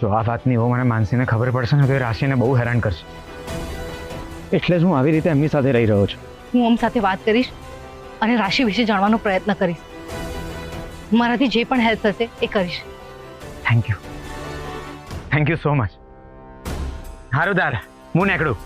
જો આ વાતની એવો મને માનસીને ખબર પડશે ને તો એ રાશિને બહુ હેરાન કરશે. એટલે જ હું આવી રીતે એમની સાથે રહી રહ્યો છું. હું ઓમ સાથે વાત કરીશ અને રાશિ વિશે જાણવાનો પ્રયત્ન કરીશ. મારાથી જે પણ હેલ્પ થશે એ કરીશ. Thank you thank you so much હારું દાર હું નીકળું.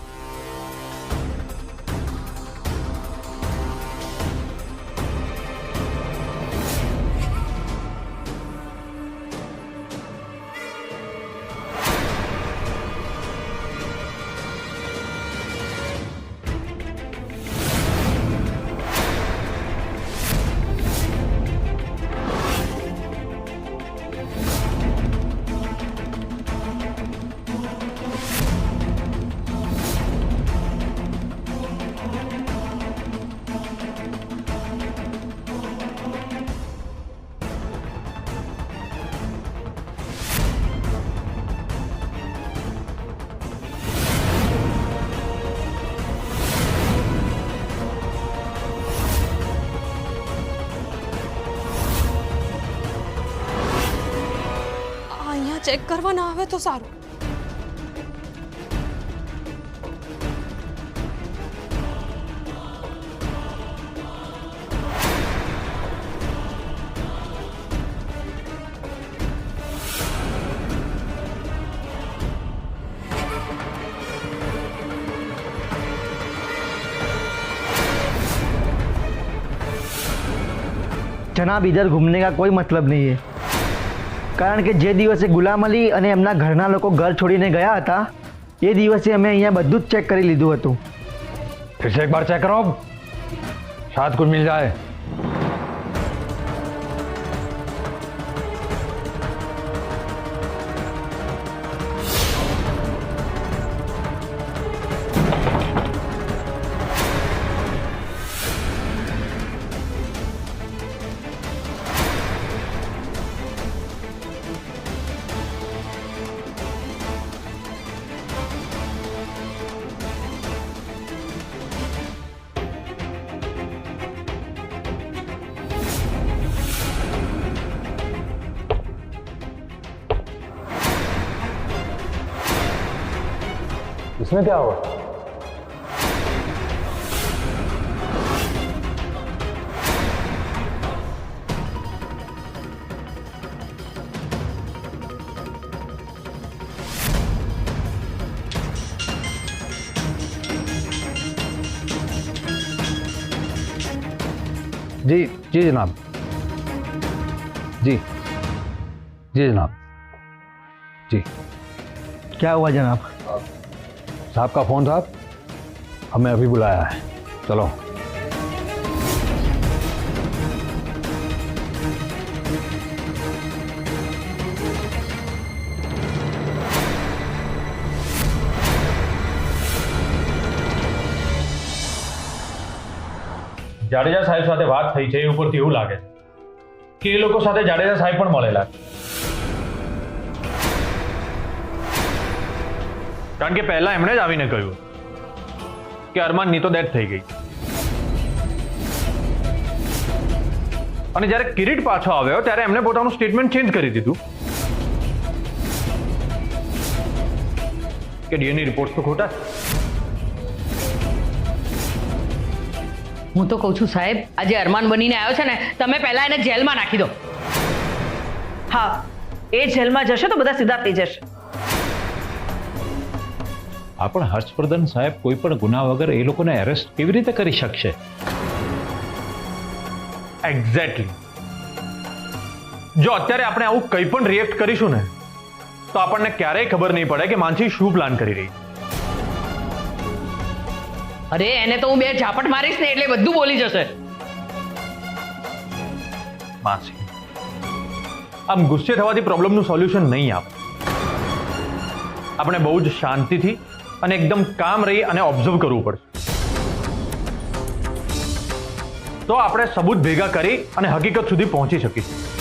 ચેક કરવા ના આવે તો સારું जनाब इधर घूमने का कोई मतलब नहीं है કારણ કે જે દિવસે ગુલામ અલી અને એમના ઘરના લોકો ઘર છોડીને ગયા હતા એ દિવસે અમે અહીંયા બધું જ ચેક કરી લીધું હતું फिर से एक बार चेक करो शायद कुछ मिल जाए इसमें क्या हुआ जी जी जनाब जी जी जनाब जी क्या हुआ जनाब साहब का फोन था हमें अभी बुलाया है चलो જાડેજા સાહેબ સાથે વાત થઈ છે એ ઉપરથી એવું લાગે છે કે એ લોકો સાથે જાડેજા સાહેબ પણ મળેલા છે. કારણ કે પહેલા એમણે જ આવીને કહ્યું કે અરમાનની તો ડેથ થઈ ગઈ. અને જ્યારે કિરીટ પાછો આવ્યો ત્યારે એમણે પોતાનું સ્ટેટમેન્ટ ચેન્જ કરી દીધું. કે ડીએનએ રિપોર્ટ તો ખોટા હું તો કહું છું સાહેબ આજે અરમાન બનીને આવ્યો છે ને તમે પહેલા એને જેલમાં નાખી દો. હા એ જેલમાં જશે તો બધા સીધા થઈ જશે. આ પણ હર્ષવર્ધન સાહેબ કોઈ પણ ગુના વગર એ લોકોને એરેસ્ટ કેવી રીતે કરી શકશે? એક્ઝેક્ટલી જો અત્યારે આપણે આવું કંઈ પણ રિએક્ટ કરીશું ને તો આપણને ક્યારેય ખબર નહીં પડે કે માનસી શું પ્લાન કરી રહી અરે એને તો હું બે ઝાપટ મારીશ ને એટલે બધું બોલી જશે. માનસી આમ ગુસ્સે થવાથી પ્રોબ્લેમનું સોલ્યુશન નહીં આવે આપણે બહુ જ શાંતિથી અને એકદમ કામ રહી અને ઓબ્ઝર્વ કરવું પડશે. તો આપણે સબૂત ભેગા કરી અને હકીકત સુધી પહોંચી શકીશું.